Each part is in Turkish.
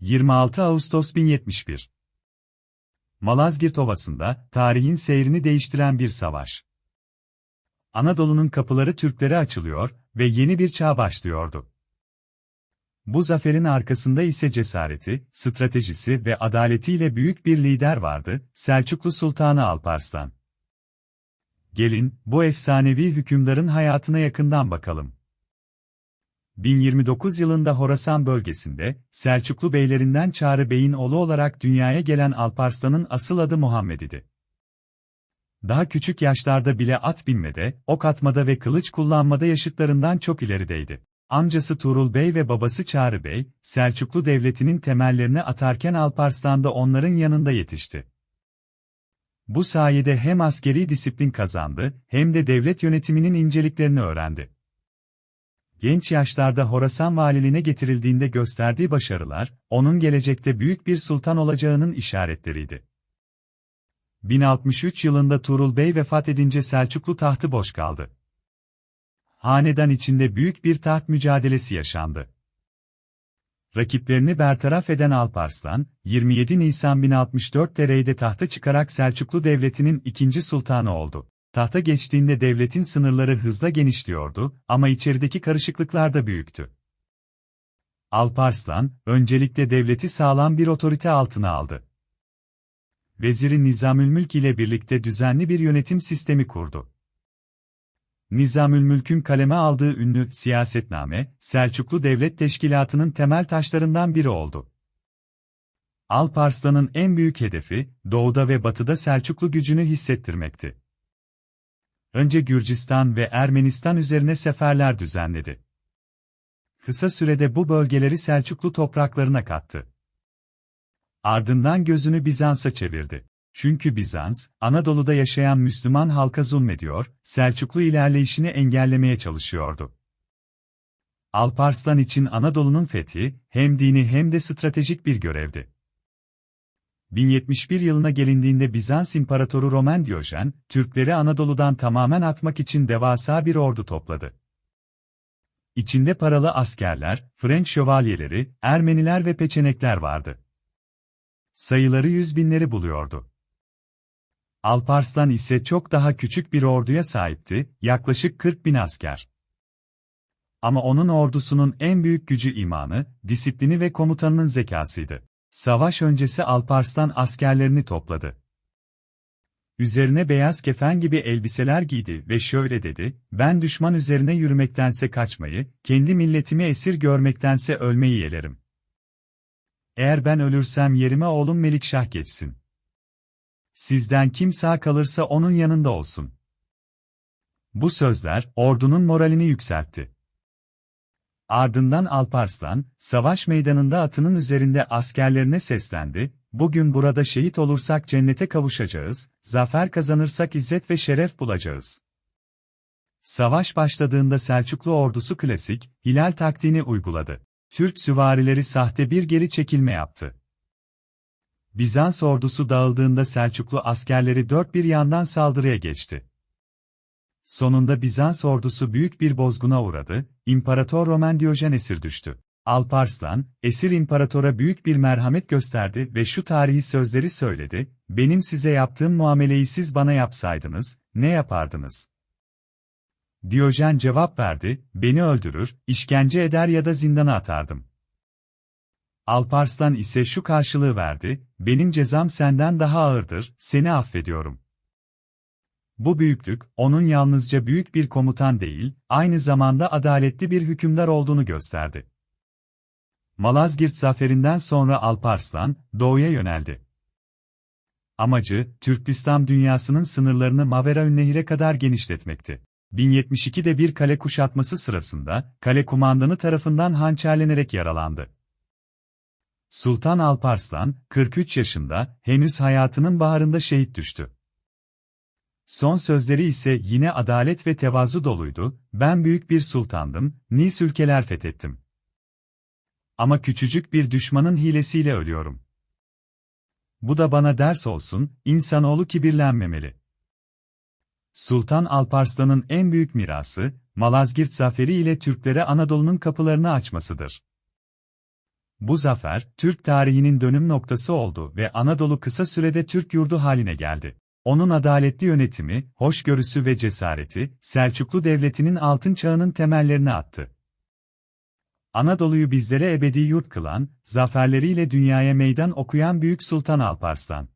26 Ağustos 1071 Malazgirt Ovası'nda, tarihin seyrini değiştiren bir savaş. Anadolu'nun kapıları Türklere açılıyor ve yeni bir çağ başlıyordu. Bu zaferin arkasında ise cesareti, stratejisi ve adaletiyle büyük bir lider vardı, Selçuklu Sultanı Alparslan. Gelin, bu efsanevi hükümdarın hayatına yakından bakalım. 1029 yılında Horasan bölgesinde, Selçuklu beylerinden Çağrı Bey'in oğlu olarak dünyaya gelen Alparslan'ın asıl adı Muhammed idi. Daha küçük yaşlarda bile at binmede, ok atmada ve kılıç kullanmada yaşıtlarından çok ilerideydi. Amcası Tuğrul Bey ve babası Çağrı Bey, Selçuklu Devleti'nin temellerini atarken Alparslan da onların yanında yetişti. Bu sayede hem askeri disiplin kazandı, hem de devlet yönetiminin inceliklerini öğrendi. Genç yaşlarda Horasan valiliğine getirildiğinde gösterdiği başarılar, onun gelecekte büyük bir sultan olacağının işaretleriydi. 1063 yılında Tuğrul Bey vefat edince Selçuklu tahtı boş kaldı. Hanedan içinde büyük bir taht mücadelesi yaşandı. Rakiplerini bertaraf eden Alparslan, 27 Nisan 1064 TR'de tahta çıkarak Selçuklu Devleti'nin ikinci sultanı oldu. Tahta geçtiğinde devletin sınırları hızla genişliyordu ama içerideki karışıklıklar da büyüktü. Alparslan, öncelikle devleti sağlam bir otorite altına aldı. Veziri Nizamülmülk ile birlikte düzenli bir yönetim sistemi kurdu. Nizamülmülk'ün kaleme aldığı ünlü siyasetname, Selçuklu Devlet Teşkilatı'nın temel taşlarından biri oldu. Alparslan'ın en büyük hedefi, doğuda ve batıda Selçuklu gücünü hissettirmekti. Önce Gürcistan ve Ermenistan üzerine seferler düzenledi. Kısa sürede bu bölgeleri Selçuklu topraklarına kattı. Ardından gözünü Bizans'a çevirdi. Çünkü Bizans, Anadolu'da yaşayan Müslüman halka zulmediyor, Selçuklu ilerleyişini engellemeye çalışıyordu. Alparslan için Anadolu'nun fethi, hem dini hem de stratejik bir görevdi. 1071 yılına gelindiğinde Bizans İmparatoru Roman Diyojen, Türkleri Anadolu'dan tamamen atmak için devasa bir ordu topladı. İçinde paralı askerler, Frank şövalyeleri, Ermeniler ve peçenekler vardı. Sayıları yüz binleri buluyordu. Alparslan ise çok daha küçük bir orduya sahipti, yaklaşık 40 bin asker. Ama onun ordusunun en büyük gücü imanı, disiplini ve komutanının zekasıydı. Savaş öncesi Alparslan askerlerini topladı. Üzerine beyaz kefen gibi elbiseler giydi ve şöyle dedi, ben düşman üzerine yürümektense kaçmayı, kendi milletimi esir görmektense ölmeyi yelerim. Eğer ben ölürsem yerime oğlum Melikşah geçsin. Sizden kim sağ kalırsa onun yanında olsun. Bu sözler, ordunun moralini yükseltti. Ardından Alparslan, savaş meydanında atının üzerinde askerlerine seslendi, bugün burada şehit olursak cennete kavuşacağız, zafer kazanırsak izzet ve şeref bulacağız. Savaş başladığında Selçuklu ordusu klasik, hilal taktiğini uyguladı. Türk süvarileri sahte bir geri çekilme yaptı. Bizans ordusu dağıldığında Selçuklu askerleri dört bir yandan saldırıya geçti. Sonunda Bizans ordusu büyük bir bozguna uğradı, İmparator Roman Diyojen esir düştü. Alparslan, esir imparatora büyük bir merhamet gösterdi ve şu tarihi sözleri söyledi, benim size yaptığım muameleyi siz bana yapsaydınız, ne yapardınız? Diyojen cevap verdi, beni öldürür, işkence eder ya da zindana atardım. Alparslan ise şu karşılığı verdi, benim cezam senden daha ağırdır, seni affediyorum. Bu büyüklük, onun yalnızca büyük bir komutan değil, aynı zamanda adaletli bir hükümdar olduğunu gösterdi. Malazgirt zaferinden sonra Alparslan, doğuya yöneldi. Amacı, Türkistan dünyasının sınırlarını Mavera Ünnehir'e kadar genişletmekti. 1072'de bir kale kuşatması sırasında, kale kumandanı tarafından hançerlenerek yaralandı. Sultan Alparslan, 43 yaşında, henüz hayatının baharında şehit düştü. Son sözleri ise yine adalet ve tevazu doluydu, ben büyük bir sultandım, nis ülkeler fethettim. Ama küçücük bir düşmanın hilesiyle ölüyorum. Bu da bana ders olsun, insanoğlu kibirlenmemeli. Sultan Alparslan'ın en büyük mirası, Malazgirt zaferi ile Türklere Anadolu'nun kapılarını açmasıdır. Bu zafer, Türk tarihinin dönüm noktası oldu ve Anadolu kısa sürede Türk yurdu haline geldi. Onun adaletli yönetimi, hoşgörüsü ve cesareti, Selçuklu Devleti'nin altın çağının temellerini attı. Anadolu'yu bizlere ebedi yurt kılan, zaferleriyle dünyaya meydan okuyan Büyük Sultan Alparslan.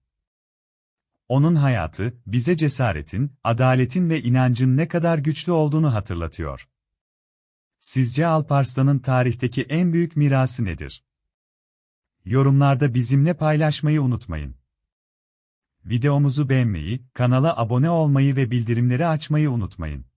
Onun hayatı, bize cesaretin, adaletin ve inancın ne kadar güçlü olduğunu hatırlatıyor. Sizce Alparslan'ın tarihteki en büyük mirası nedir? Yorumlarda bizimle paylaşmayı unutmayın. Videomuzu beğenmeyi, kanala abone olmayı ve bildirimleri açmayı unutmayın.